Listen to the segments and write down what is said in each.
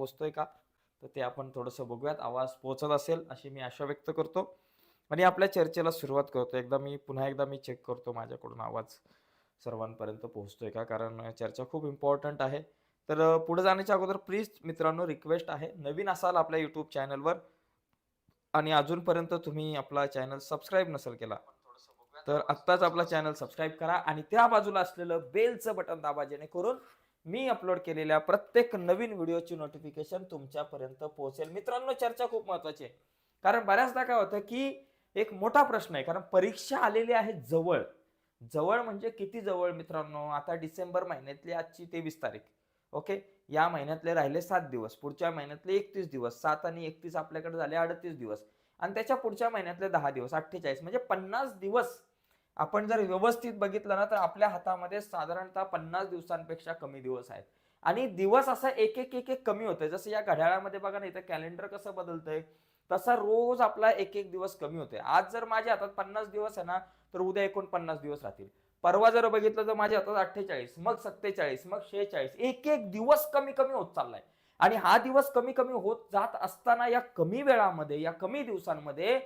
पोचतोय का? तर ते आपण थोडंसं बघूयात. आवाज पोहोचत असेल अशी मी आशा व्यक्त करतो. आणि आपल्या चर्चेला सुरुवात करतो. एकदा मी पुन्हा एकदा मी चेक करतो माझ्याकडून आवाज सर्वांपर्यंत पोहोचतोय का? कारण चर्चा खूप इम्पॉर्टंट आहे. तर पुढे जाण्याच्या अगोदर प्लीज मित्रांनो रिक्वेस्ट आहे. नवीन असाल आपल्या यूट्यूब चॅनलवर आणि अजूनपर्यंत तुम्ही आपला चॅनल सबस्क्राईब नसेल केला तर आत्ताच आपला चॅनल सबस्क्राईब करा. आणि त्या बाजूला असलेलं बेलचं बटन दाबा जेणेकरून मी अपलोड केलेल्या प्रत्येक नवीन व्हिडिओची नोटिफिकेशन तुमच्यापर्यंत पोहोचेल. मित्रांनो चर्चा खूप महत्वाची आहे. कारण बऱ्याचदा काय होतं की एक मोठा प्रश्न आहे. कारण परीक्षा आलेली आहे जवळ. जवळ म्हणजे किती जवळ मित्रांनो? आता डिसेंबर महिन्यातली आजची तेवीस तारीख. ओके? या महिन्यातले राहिले सात दिवस. पुढच्या महिन्यातले एकतीस दिवस. सात आणि एकतीस आपल्याकडे झाले अडतीस दिवस. आणि त्याच्या पुढच्या महिन्यातले दहा दिवस. अठ्ठेचाळीस. म्हणजे पन्नास दिवस आपण जर व्यवस्थित बघितलं ना तर आपल्या हातामध्ये साधारणतः पन्नास दिवसांपेक्षा कमी दिवस आहेत. आणि दिवस असा एक एक एक एक कमी होतोय. जसं या घड्याळामध्ये बघा ना इथं कॅलेंडर कसं बदलतंय तसा रोज आपला एक एक दिवस कमी होतोय. आज जर माझ्या हातात पन्नास दिवस आहे ना तर उद्या एकोणपन्नास दिवस राहतील. परवा जर बघितलं तर माझ्या हातात अठ्ठेचाळीस मग सत्तेचाळीस मग शेहेचाळीस. एक एक दिवस कमी कमी होत चाललाय. आणि हा दिवस कमी कमी होत जात असताना या कमी वेळामध्ये या कमी दिवसांमध्ये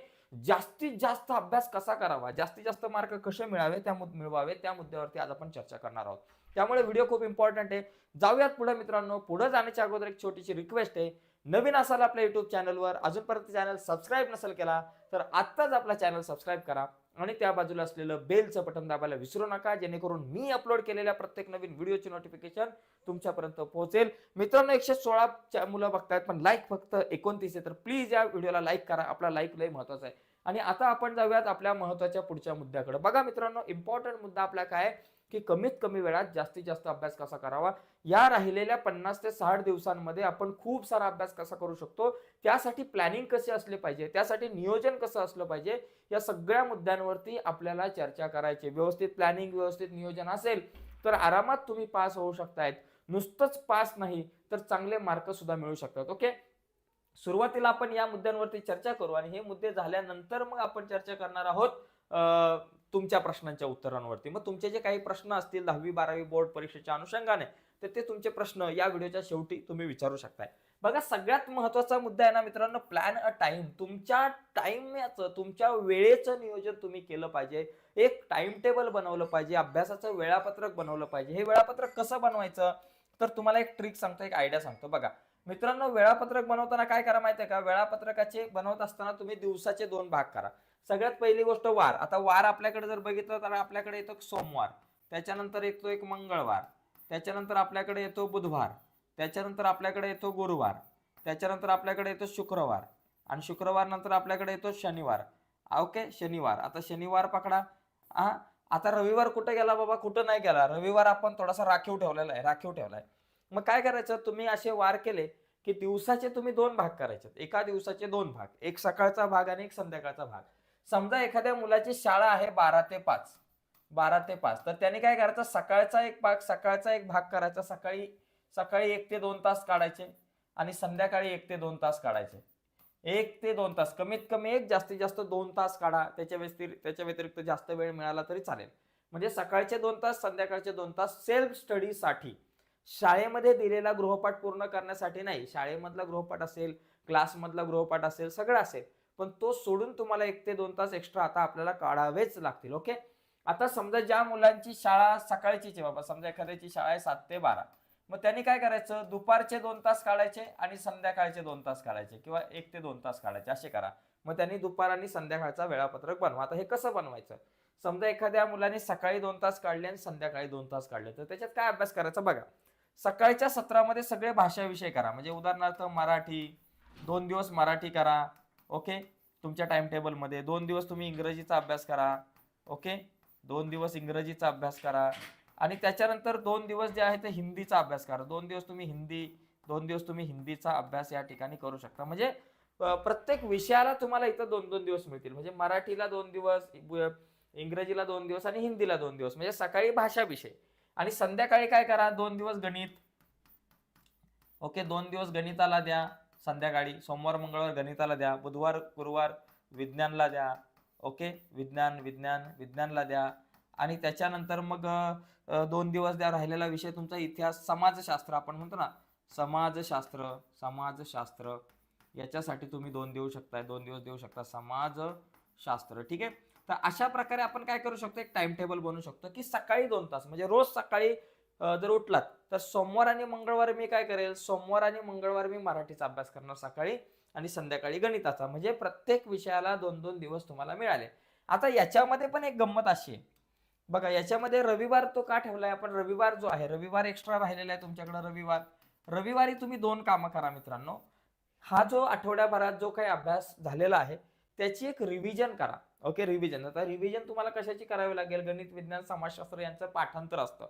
जास्तीत जास्त अभ्यास कसा करावा? जास्तीत जास्त मार्क कसे मिळावे? त्या मुद- मिळवावे. त्या मुद्द्यावरती आज आपण चर्चा करणार आहोत. त्यामुळे व्हिडिओ खूप इम्पॉर्टंट आहे. जाऊयात पुढे मित्रांनो. पुढे जाण्याच्या अगोदर एक छोटीशी रिक्वेस्ट आहे. नवीन असाल आपल्या युट्यूब चॅनलवर अजूनपर्यंत चॅनल सबस्क्राईब नसेल केला तर आत्ताच आपला चॅनल सबस्क्राईब करा. आणि त्या बाजूला असलेलं बेलचं बटन दाबायला विसरू नका जेणेकरून मी अपलोड केलेल्या प्रत्येक नवीन व्हिडिओची नोटिफिकेशन तुमच्यापर्यंत पोहोचेल. मित्रांनो एकशे सोळाच्या मुलं बघतायत पण लाईक फक्त एकोणतीस आहे तर प्लीज या व्हिडिओला लाईक करा. आपला लाईक लय महत्त्वाचा आहे. आणि आता आपण जाऊयात आपल्या महत्त्वाच्या पुढच्या मुद्द्याकडे. बघा मित्रांनो इम्पॉर्टंट मुद्दा आपला काय आहे? की कमीत कमी वेळात जास्तीत जास्त अभ्यास कसा करावा? या राहिलेल्या पन्नास ते साठ दिवसांमध्ये आपण खूप सारा अभ्यास कसा करू शकतो? त्यासाठी प्लॅनिंग कसे असले पाहिजे? त्यासाठी नियोजन कसं असलं पाहिजे? या सगळ्या मुद्द्यांवरती आपल्याला चर्चा करायची. व्यवस्थित प्लॅनिंग व्यवस्थित नियोजन असेल तर आरामात तुम्ही पास होऊ शकतायत. नुसतंच पास नाही तर चांगले मार्क सुद्धा मिळू शकतात. ओके सुरुवातीला आपण या मुद्द्यांवरती चर्चा करू आणि हे मुद्दे झाल्यानंतर मग आपण चर्चा करणार आहोत तुमच्या प्रश्नांच्या उत्तरांवरती. मग तुमचे जे काही प्रश्न असतील दहावी बारावी बोर्ड परीक्षेच्या अनुषंगाने तर ते तुमचे प्रश्न या व्हिडिओच्या शेवटी तुम्ही विचारू शकताय. बघा सगळ्यात महत्त्वाचा मुद्दा आहे ना मित्रांनो प्लॅन अ टाइम तुमच्या टाइमचं तुमच्या वेळेचं नियोजन तुम्ही केलं पाहिजे. एक टाइम टेबल बनवलं पाहिजे अभ्यासाचं वेळापत्रक बनवलं पाहिजे. हे वेळापत्रक कसं बनवायचं? तर तुम्हाला एक ट्रिक सांगतो एक आयडिया सांगतो. बघा मित्रांनो वेळापत्रक बनवताना काय करा माहितीये का? वेळापत्रकाचे बनवत असताना तुम्ही दिवसाचे दोन भाग करा. सगळ्यात पहिली गोष्ट वार. आता वार आपल्याकडे जर बघितलं तर आपल्याकडे येतो सोमवार. त्याच्यानंतर येतो एक मंगळवार. त्याच्यानंतर आपल्याकडे येतो बुधवार. त्याच्यानंतर आपल्याकडे येतो गुरुवार. त्याच्यानंतर आपल्याकडे येतो शुक्रवार. आणि शुक्रवार नंतर आपल्याकडे येतो शनिवार. ओके? शनिवार. आता शनिवार पकडा. हा आता रविवार कुठे गेला बाबा? कुठं नाही गेला. रविवार आपण थोडासा राखीव ठेवलेला आहे. राखीव ठेवला आहे मग काय करायचं? तुम्ही असे वार केले की दिवसाचे तुम्ही दोन भाग करायचे. एका दिवसाचे दोन भाग. एक सकाळचा भाग आणि एक संध्याकाळचा भाग. समजा एखाद्या मुलाची शाळा आहे बारा ते पाच. बारा ते पाच. तर त्याने काय करायचं? सकाळचा एक भाग सकाळचा एक भाग करायचा. सकाळी सकाळी एक ते दोन तास काढायचे आणि संध्याकाळी एक ते दोन तास काढायचे. एक ते दोन तास. कमीत कमी एक जास्तीत जास्त दोन तास काढा. त्याच्या व्यतिरिक्त त्याच्या व्यतिरिक्त जास्त वेळ मिळाला तरी चालेल. म्हणजे सकाळचे दोन तास संध्याकाळचे दोन तास सेल्फ स्टडीसाठी शाळेमध्ये दिलेला गृहपाठ पूर्ण करण्यासाठी नाही. शाळेमधला गृहपाठ असेल क्लासमधला गृहपाठ असेल सगळं असेल. पण तो सोडून तुम्हाला एक ते दोन तास एक्स्ट्रा आता आपल्याला काढावेच लागतील ओके आता समजा ज्या मुलांची शाळा सकाळचीच आहे बाबा समजा एखाद्याची शाळा आहे सात ते बारा. मग त्यांनी काय करायचं? दुपारचे दोन तास काढायचे आणि संध्याकाळचे दोन तास काढायचे किंवा एक ते दोन तास काढायचे असे करा. मग त्यांनी दुपार आणि संध्याकाळचा वेळापत्रक बनवा. आता हे कसं बनवायचं? समजा एखाद्या मुलाने सकाळी दोन तास काढले आणि संध्याकाळी दोन तास काढले तर त्याच्यात काय अभ्यास करायचा? बघा. सकाळच्या सत्रामध्ये सगळे भाषाविषय करा. म्हणजे उदाहरणार्थ मराठी दोन दिवस मराठी करा ओके? तुमच्या टाइम टेबलमध्ये दोन दिवस तुम्ही इंग्रजीचा अभ्यास करा ओके? दोन दिवस इंग्रजीचा अभ्यास करा. आणि त्याच्यानंतर दोन दिवस जे आहे ते हिंदीचा अभ्यास करा. दोन दिवस तुम्ही हिंदी दोन दिवस तुम्ही हिंदीचा अभ्यास या ठिकाणी करू शकता. म्हणजे प्रत्येक विषयाला तुम्हाला इथं दोन दोन दिवस मिळतील. म्हणजे मराठीला दोन दिवस इंग्रजीला दोन दिवस आणि हिंदीला दोन दिवस. म्हणजे सकाळी भाषा विषय आणि संध्याकाळी काय करा? दोन दिवस गणित. ओके दोन दिवस गणिताला द्या संध्याकाळी. सोमवार मंगळवार गणिताला द्या. बुधवार गुरुवार विज्ञानला द्या. ओके विज्ञान विज्ञान विज्ञानला द्या. आणि त्याच्यानंतर मग दोन दिवस द्या. राहिलेला विषय तुमचा इतिहास समाजशास्त्र. आपण म्हणतो ना समाजशास्त्र समाजशास्त्र. याच्यासाठी तुम्ही दोन देऊ शकताय दोन दिवस देऊ शकता. समाजशास्त्र ठीक आहे? तर अशा प्रकारे आपण काय करू शकतो? एक टाइम टेबल बनवू शकतो की सकाळी दोन तास म्हणजे रोज सकाळी जर उठलात तर सोमवार आणि मंगळवार मी काय करेल? सोमवार आणि मंगळवार मी मराठीचा अभ्यास करणार सकाळी आणि संध्याकाळी गणिताचा म्हणजे प्रत्येक विषयाला दोन दोन दिवस तुम्हाला मिळाले. आता याच्यामध्ये पण एक गंमत अशी आहे. बघा याच्यामध्ये रविवार तो का ठेवलाय? आपण रविवार जो आहे रविवार एक्स्ट्रा राहिलेला आहे तुमच्याकडे रविवार. रविवारी तुम्ही दोन कामं करा मित्रांनो. हा जो आठवड्याभरात जो काही अभ्यास झालेला आहे त्याची एक रिव्हिजन करा. ओके रिव्हिजन आता रिव्हिजन तुम्हाला कशाची करावी लागेल? गणित विज्ञान समाजशास्त्र यांचं पाठांतर असतं.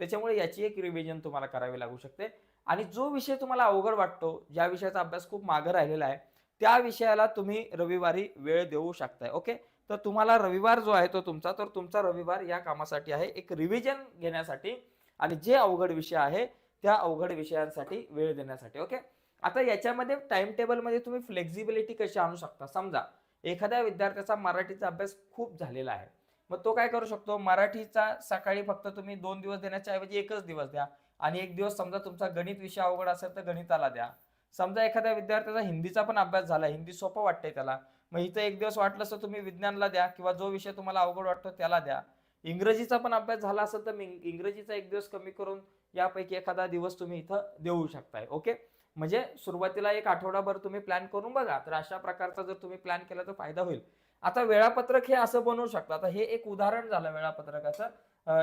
त्याच्यामुळे याची एक रिव्हिजन तुम्हाला करावी लागू शकते. आणि जो विषय तुम्हाला अवघड वाटतो ज्या विषयाचा अभ्यास खूप मागं राहिलेला आहे त्या विषयाला तुम्ही रविवारी वेळ देऊ शकताय. ओके तर तुम्हाला रविवार जो आहे तो तुमचा तर तुमचा रविवार या कामासाठी आहे. एक रिव्हिजन घेण्यासाठी आणि जे अवघड विषय आहे त्या अवघड विषयांसाठी वेळ देण्यासाठी. ओके आता याच्यामध्ये टाइम टेबलमध्ये तुम्ही फ्लेक्झिबिलिटी कशी आणू शकता? समजा एखाद्या विद्यार्थ्याचा मराठीचा अभ्यास खूप झालेला आहे. मग तो काय करू शकतो? मराठीचा सकाळी फक्त तुम्ही दोन दिवस देण्याच्या ऐवजी एकच दिवस द्या. आणि एक दिवस समजा तुमचा गणित विषय अवघड असेल तर गणिताला द्या. समजा एखाद्या विद्यार्थ्याचा हिंदीचा पण अभ्यास झाला हिंदी सोपं वाटतंय त्याला. मग इथं एक दिवस वाटलं तर तुम्ही विज्ञानला द्या किंवा जो विषय तुम्हाला अवघड वाटतो त्याला द्या. इंग्रजीचा पण अभ्यास झाला असेल तर इंग्रजीचा एक दिवस कमी करून यापैकी एखादा दिवस तुम्ही इथं देऊ शकताय. ओके? म्हणजे सुरुवातीला एक आठवडाभर तुम्ही प्लॅन करून बघा. तर अशा प्रकारचा जर तुम्ही प्लॅन केला तर फायदा होईल. आता वेळापत्रक हे असं बनवू शकता. आता हे एक उदाहरण झालं वेळापत्रकाचं.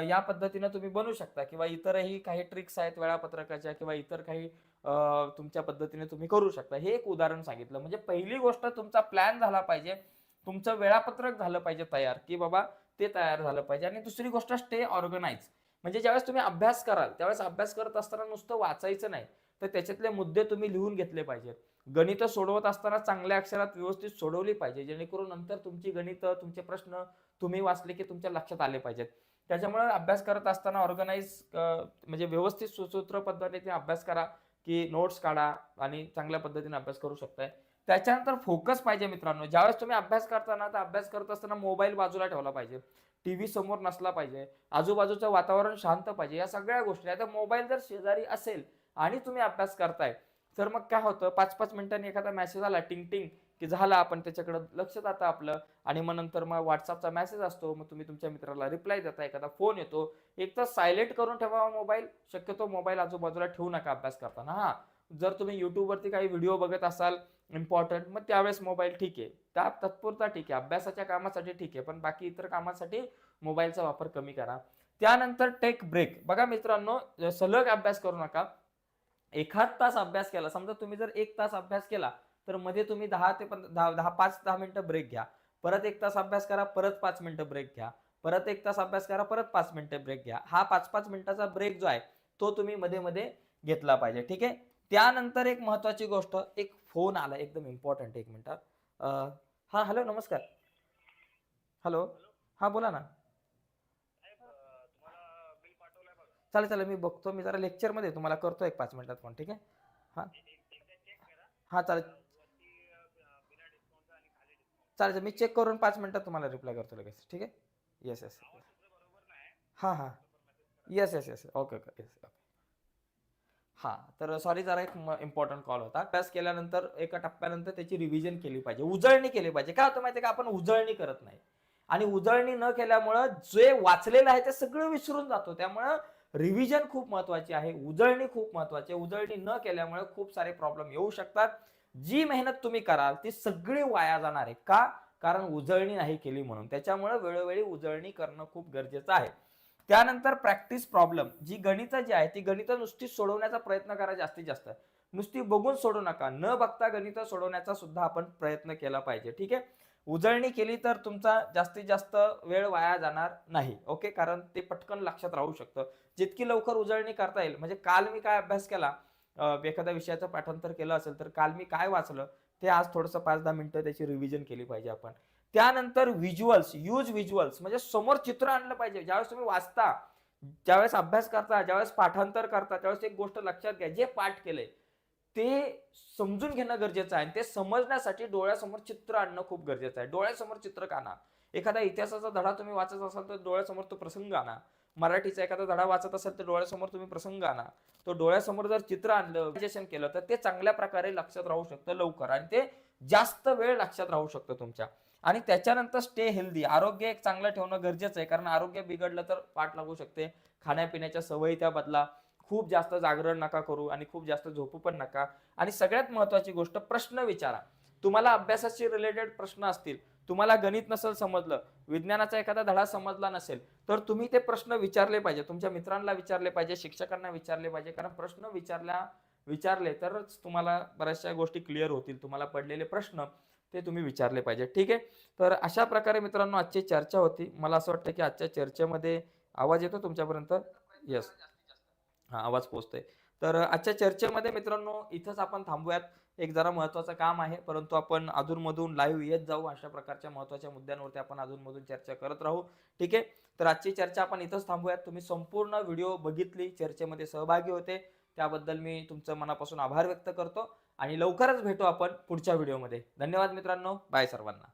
या पद्धतीनं तुम्ही बनवू शकता किंवा इतरही काही ट्रिक्स आहेत वेळापत्रकाच्या किंवा इतर काही तुमच्या पद्धतीने तुम्ही करू शकता. हे एक उदाहरण सांगितलं. म्हणजे पहिली गोष्ट तुमचा प्लॅन झाला पाहिजे. तुमचं वेळापत्रक झालं पाहिजे तयार की बाबा ते तयार झालं पाहिजे. आणि दुसरी गोष्ट स्टे ऑर्गनाईज म्हणजे ज्यावेळेस तुम्ही अभ्यास कराल त्यावेळेस अभ्यास करत असताना नुसतं वाचायचं नाही. तर त्याच्यातले मुद्दे तुम्ही लिहून घेतले पाहिजेत गणितं सोडवत असताना चांगल्या अक्षरात व्यवस्थित सोडवली पाहिजे जेणेकरून नंतर तुमची गणितं तुमचे प्रश्न तुम्ही वाचले की तुमच्या लक्षात आले पाहिजेत. त्याच्यामुळे अभ्यास करत असताना ऑर्गनाईज म्हणजे व्यवस्थित सुसूत्र पद्धतीने अभ्यास करा की नोट्स काढा आणि चांगल्या पद्धतीने अभ्यास करू शकताय. त्याच्यानंतर फोकस पाहिजे मित्रांनो. ज्यावेळेस तुम्ही अभ्यास करताना तर अभ्यास करत असताना मोबाईल बाजूला ठेवला पाहिजे. टी व्ही समोर नसला पाहिजे. आजूबाजूचं वातावरण शांत पाहिजे. या सगळ्या गोष्टी. आता मोबाईल जर शेजारी असेल आणि तुम्ही अभ्यास करताय. तर मग काय होतं पाच पाच मिनिटांनी एखादा मेसेज आला टिंग टिंग की झाला आपण त्याच्याकडे लक्ष जातं आपलं. आणि मग नंतर मग व्हॉट्सअपचा मेसेज असतो मग तुम्ही तुमच्या मित्राला रिप्लाय देता एखादा फोन येतो. एक तर सायलेंट करून ठेवा हो मोबाईल शक्यतो मोबाईल आजूबाजूला ठेवू नका अभ्यास करताना हा. जर तुम्ही युट्यूबवरती काही व्हिडिओ बघत असाल इम्पॉर्टंट मग त्यावेळेस मोबाईल ठीक आहे. त्या तत्पुरता ठीक आहे अभ्यासाच्या कामासाठी ठीक आहे पण बाकी इतर कामासाठी मोबाईलचा वापर कमी करा. त्यानंतर टेक ब्रेक बघा मित्रांनो सलग अभ्यास करू नका. एखाद तास अभ्यास केला समजा तुम्ही जर एक तास अभ्यास केला तर मध्ये तुम्ही दहा ते दहा दहा पाच दहा मिनिटं ब्रेक घ्या. परत एक तास अभ्यास करा परत पाच मिनिटं ब्रेक घ्या. परत एक तास अभ्यास करा परत पाच मिनिटं ब्रेक घ्या. हा पाच पाच मिनिटाचा ब्रेक जो आहे तो तुम्ही मध्ये मध्ये घेतला पाहिजे. ठीक आहे? त्यानंतर एक महत्वाची गोष्ट एक फोन आला एकदम इम्पॉर्टंट एक मिनिटात हा हॅलो नमस्कार. हॅलो. हा बोला ना. चालेल चालेल मी बघतो. मी जरा लेक्चरमध्ये तुम्हाला करतो एक पाच मिनिटात फोन ठीक आहे? हां. हां चालेल. चालेल मी चेक करून पाच मिनिटात तुम्हाला रिप्लाय करतो लगेच ठीक आहे? येस येस हां हां. Yes yes yes okay okay yes okay हां तर सॉरी जरा एक इम्पॉर्टंट कॉल होता. अभ्यास केल्यानंतर एका टप्प्यानंतर त्याची रिव्हिजन केली पाहिजे. उजळणी केली पाहिजे. काय होतं माहिती आहे का? आपण उजळणी करत नाही. आणि उजळणी न केल्यामुळं जे वाचलेलं आहे ते सगळं विसरून जातो. त्यामुळं रिव्हिजन खूप महत्वाची आहे उजळणी खूप महत्वाची आहे. उजळणी न केल्यामुळे खूप सारे प्रॉब्लेम येऊ शकतात. जी मेहनत तुम्ही कराल ती सगळी वाया जाणार आहे. का? कारण उजळणी नाही केली म्हणून. त्याच्यामुळे वेळोवेळी उजळणी करणं खूप गरजेचं आहे. त्यानंतर प्रॅक्टिस प्रॉब्लेम जी गणितं जी आहे ती गणितं नुसती सोडवण्याचा प्रयत्न करा जास्तीत जास्त. नुसती बघून सोडू नका. न बघता गणितं सोडवण्याचा सुद्धा आपण प्रयत्न केला पाहिजे. ठीक आहे? उजळणी केली तर तुमचा जास्तीत जास्त वेळ वाया जाणार नाही. ओके? कारण ते पटकन लक्षात राहू शकतं. जितकी लवकर उजळणी करता येईल म्हणजे काल मी काय अभ्यास केला एखाद्या विषयाचं पाठांतर केलं असेल तर काल मी काय वाचलं ते आज थोडंसं पाच दहा मिनिटं त्याची रिव्हिजन केली पाहिजे आपण. त्यानंतर व्हिज्युअल्स यूज व्हिज्युअल्स म्हणजे समोर चित्र आणलं पाहिजे. ज्यावेळेस तुम्ही वाचता ज्यावेळेस अभ्यास करता ज्यावेळेस पाठांतर करता त्यावेळेस एक गोष्ट लक्षात घ्या जे पाठ केलंय ते समजून घेणं गरजेचं आहे आणि ते समजण्यासाठी डोळ्यासमोर चित्र आणणं खूप गरजेचं आहे. डोळ्यासमोर चित्र काना एखादा इतिहासाचा धडा तुम्ही वाचत असाल तर डोळ्यासमोर तो प्रसंग आणा. मराठीचा एखादा धडा वाचत असेल तर डोळ्यासमोर तुम्ही प्रसंग आणा. तो डोळ्यासमोर जर चित्र आणलं विश्लेषण केलं तर ते चांगल्या प्रकारे लक्षात राहू शकतं लवकर आणि ते जास्त वेळ लक्षात राहू शकतं तुमच्या. आणि त्याच्यानंतर स्टे हेल्दी आरोग्य एक चांगलं ठेवणं गरजेचं आहे. कारण आरोग्य बिघडलं तर पाठ लागू शकते. खाण्यापिण्याच्या सवयी त्या बदला. खूप जास्त जागरण नका करू आणि खूप जास्त झोपू पण नका. आणि सगळ्यात महत्वाची गोष्ट प्रश्न विचारा. तुम्हाला अभ्यासाशी रिलेटेड प्रश्न असतील तुम्हाला गणित नसेल समजलं विज्ञानाचा एखादा धडा समजला नसेल तर तुम्ही ते प्रश्न विचारले पाहिजे. तुमच्या मित्रांना विचारले पाहिजे शिक्षकांना विचारले पाहिजे. कारण प्रश्न विचारल्या विचारले तरच तुम्हाला बऱ्याचशा गोष्टी क्लिअर होतील. तुम्हाला पडलेले प्रश्न ते तुम्ही विचारले पाहिजे. ठीक आहे? तर अशा प्रकारे मित्रांनो आजची चर्चा होती. मला असं वाटतं की आजच्या चर्चेमध्ये आवाज येतो तुमच्यापर्यंत? येस हा आवाज पोहोचतोय. तर आजच्या चर्चेमध्ये मित्रांनो इथंच आपण थांबूयात. एक जरा महत्वाचं काम आहे परंतु आपण अधूनमधून लाईव्ह येत जाऊ अशा प्रकारच्या महत्त्वाच्या मुद्द्यांवरती आपण अधूनमधून चर्चा करत राहू. ठीक आहे? तर आजची चर्चा आपण इथंच थांबूयात. तुम्ही संपूर्ण व्हिडिओ बघितली चर्चेमध्ये सहभागी होते. त्याबद्दल मी तुमचं मनापासून आभार व्यक्त करतो आणि लवकरच भेटू आपण पुढच्या व्हिडिओमध्ये. धन्यवाद मित्रांनो. बाय सर्वांना.